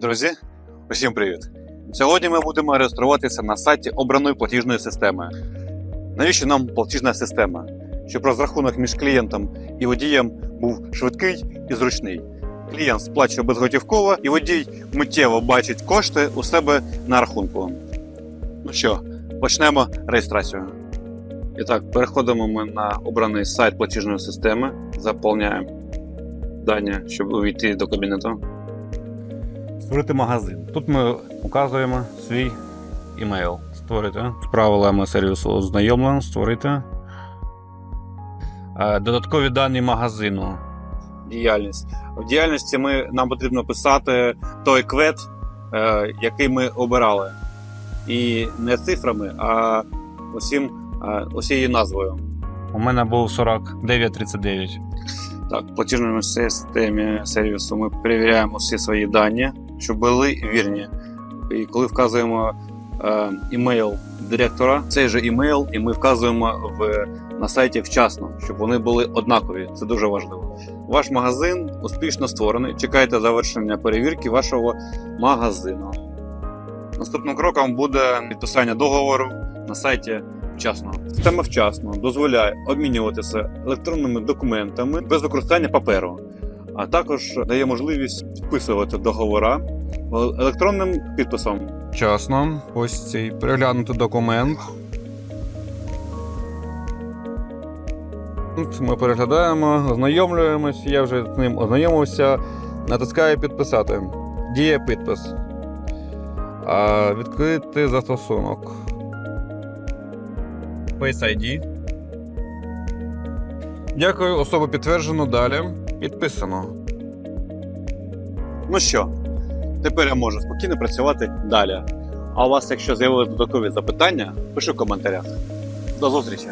Друзі, усім привіт! Сьогодні ми будемо реєструватися на сайті обраної платіжної системи. Навіщо нам платіжна система? Щоб розрахунок між клієнтом і водієм був швидкий і зручний. Клієнт сплачує безготівково, і водій миттєво бачить кошти у себе на рахунку. Ну що, почнемо реєстрацію. І так, переходимо ми на обраний сайт платіжної системи, заповняємо дані, щоб увійти до кабінету. Створити магазин. Тут ми указуємо свій імейл. Створити. З правилами сервісу ознайомлено, створити. Е, Додаткові дані магазину. Діяльність. В діяльності ми, нам потрібно писати той квет, е, який ми обирали. І не цифрами, а усім, е, усією назвою. У мене був 4939. Так, в платіжній системі сервісу ми перевіряємо всі свої дані, щоб були вірні. І коли вказуємо е, імейл директора, цей же імейл, і ми вказуємо в, на сайті вчасно, щоб вони були однакові. Це дуже важливо. Ваш магазин успішно створений. Чекайте завершення перевірки вашого магазину. Наступним кроком буде підписання договору на сайті вчасно. Система вчасно дозволяє обмінюватися електронними документами без використання паперу, а також дає можливість підписувати договора електронним підписом. Вчасно, ось цей переглянути документ. Тут ми переглядаємо, ознайомлюємось. Я вже з ним ознайомився. Натискаю підписати. Діє підпис. А, відкрити застосунок. Face ID. Дякую, особу підтверджено. Далі. Підписано. Ну що, тепер я можу спокійно працювати далі. А у вас, якщо з'явилися додаткові запитання, пиши в коментарях. До зустрічі!